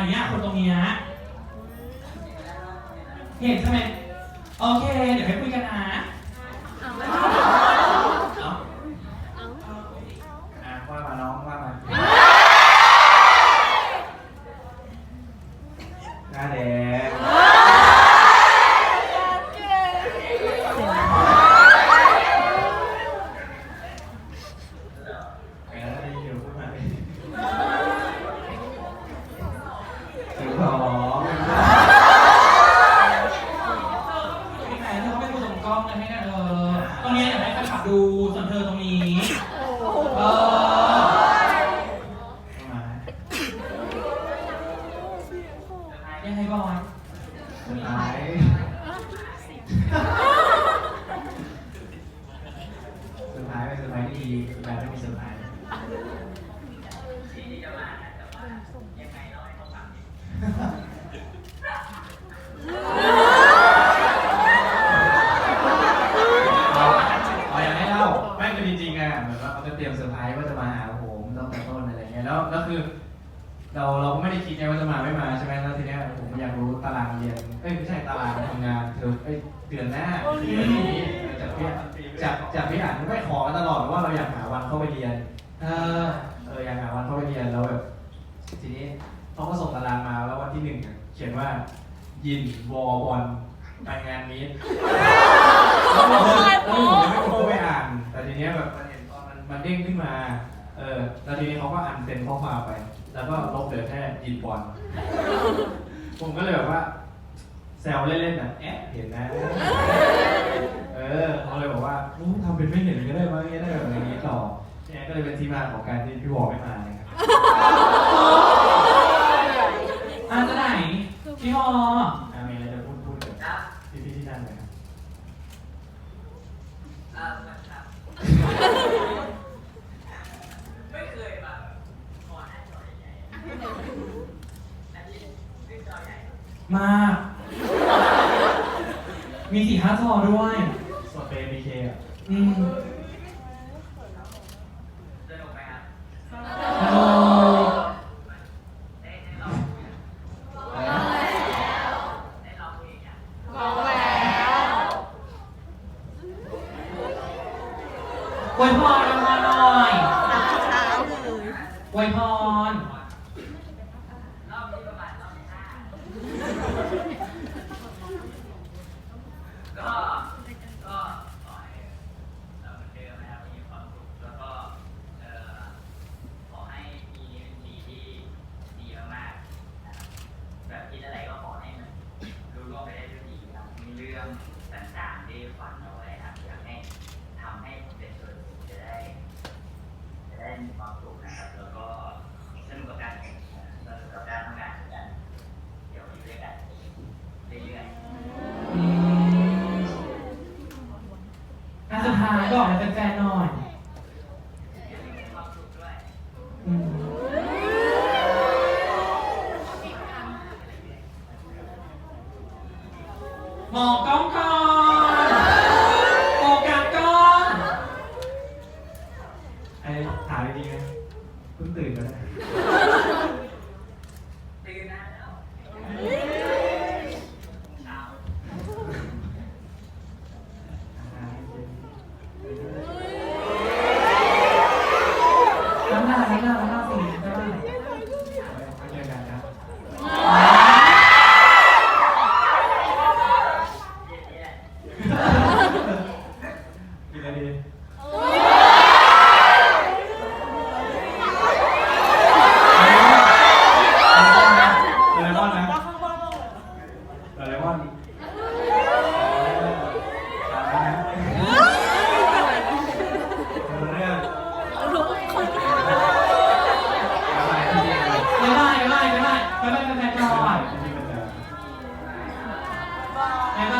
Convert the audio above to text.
าเนี้ยคนตรงนี้นะเห็นใช่ไหมโอเค เดี๋ยวไปคุยกันนะเอาอะว่ามาน้องว่ามาน่าเด๊ ดูสันเธอตรงนี้เออมายังไงบอยสุดท้ายสุดท้ายเป็นสุดท้ายที่ดีสุดท้ายไม่มีสุดท้ายเอาเอาอย่างให้เล่าไม่คือจริงๆอะเหมือนว่าเขาจะเตรียมเซอร์ไพรส์ว่าจะมาหาผมตั้งแต่ต้นอะไรเงี้ยแล้วแล้วคือ เราเราก็ไม่ได้คิดไงว่าจะมาไม่มาใช่ไหมแล้วทีเนี้ยผมอยากรู้ตารางเรียนเอ้ยไม่ใช่ตารางทำงานเธอเอ้ยเดือนหน้าเดือนนี้เออจากพี่จากจากพี่อ่านไม่ขอกันตลอดว่าเราอยากหาวันเข้าไปเรียน เออเอออยากหาวันเข้าไปเรียนแล้วแบบทีนี้เขาก็ส่งตารางมาแล้ววันที่หนึ่งอะเขียนว่า ยินวอวอนไปงานนี้แล้วผมแล้วผมยังไม่กดเข้าไปอ่าน แต่ทีเนี้ยแบบมันเห็นตอนมันมันเด้งขึ้นมา เออแล้วทีนี้เขาก็อ่านเซ็นข้อความไป แล้วก็ลบเหลือแค่ยินบอล ผมก็เลยแบบว่าแซวเล่นๆนะแอะเห็นนะ เออเขาเลยบอกว่าอู้ทำเป็นไม่เห็นก็ได้มั้งเนี่ยได้แบบอย่างนี้ต่อเนี่ยก็เลยเป็นที่มาของการที่พี่วอไม่มาเลยครับ อะจะไหน พี่ฮอ อะมีอะไรจะพูดพูดกับพี่พี่ๆที่นั่นไหมครับ ไม่เคยมาขอหน้าจอใหญ่ๆอันนี้ขึ้นจอใหญ่ มาก มีสี่ห้าจอด้วย สเปนบีเคอะอืมสนุกไหมครับโอ้ได้ได้ลองคุยกันได้ลองคุยกันอวยพรอวยพรหน่อย อวยพรรอบนี้ประมาณรอบที่ห้าก็ ก็ขอให้เราเหมือนเดิมนะครับมีความสุขแล้วก็เอ่อขอให้มีปีที่ดีมากๆนะครับแบบคิดอะไรก็ขอให้มันรู้ล่วงไปได้ด้วยดีนะครับมีเรื่องต่างๆที่ฝันเอาไว้ครับอยากให้ทำให้เป็นส่วนหนึ่งจะได้ จะได้มีความสุขนะครับ แล้วก็สนุกกับการแข่งขันสนุกกับการทำงานด้วยกันเดี๋ยวอยู่ด้วยกันเรื่อยๆอืมอะสุดท้ายบอกให้แฟน ไงบ้าง